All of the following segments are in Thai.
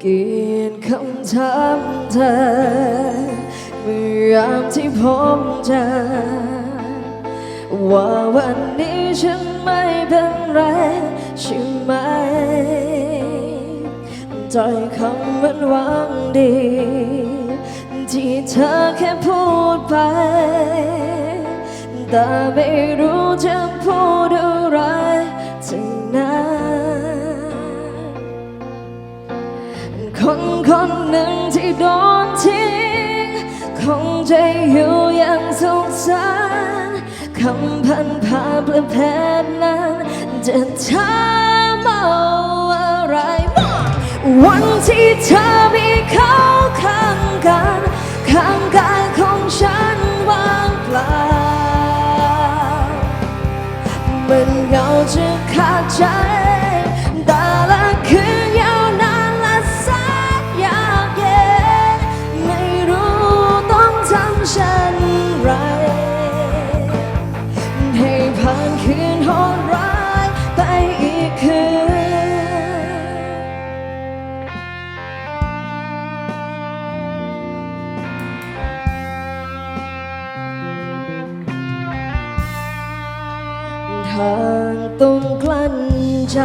เกียดคำถามเธอ เมื่อยามที่พบเจอว่าวันนี้ฉันไม่เป็นไรใช่ไหมใจคำมันหวังดี ที่เธอแค่พูดไป แต่ไม่รู้จะพูด คนคนหนึ่งที่โดนทิ้ง คงจะอยู่อย่างสุขสันต์คำพันพาเปลือแพทย์นั้นจะถามเอาอะไรวันที่เธอมีเขาข้างกันข้างกายของฉันว่างเปล่ามันเหงาจะขาดใจางต้องกลั้นใจ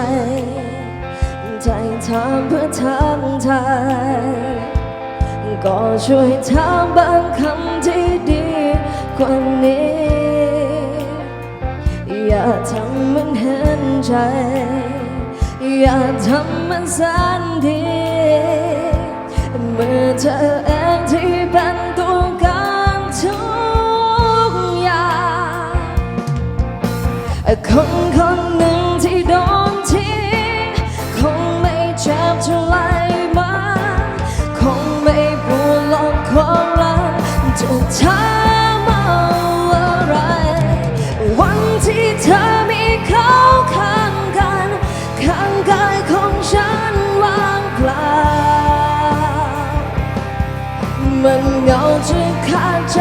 ใจถามเพื่อทางไทยก็ช่วยถามบางคำที่ดีกว่านี้ อย่าทำมันเห็นใจ อย่าทำมันสันดีเมื่อเธอ คนคนหนึ่งที่โดนทิ้งคงไม่เจ็บเท่าไรมาคงไม่ปวดหลอกความรักจะถามเอาอะไร วันที่เธอมีเขาข้างกันข้างกายของฉันว่างเปล่ามันเหงาจะขาดใจ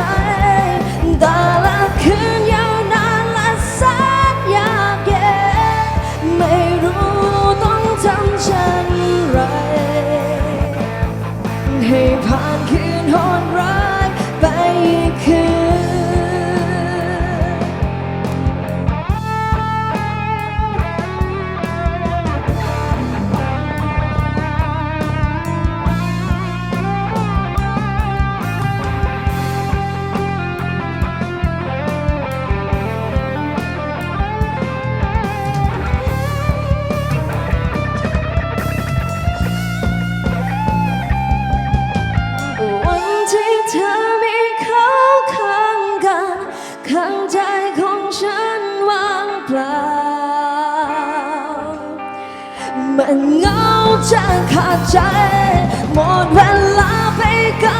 แต่ละคืนั้งใจของฉันว่างเปล่า มันเหงาจะขาดใจ หมดเวลาไปกับ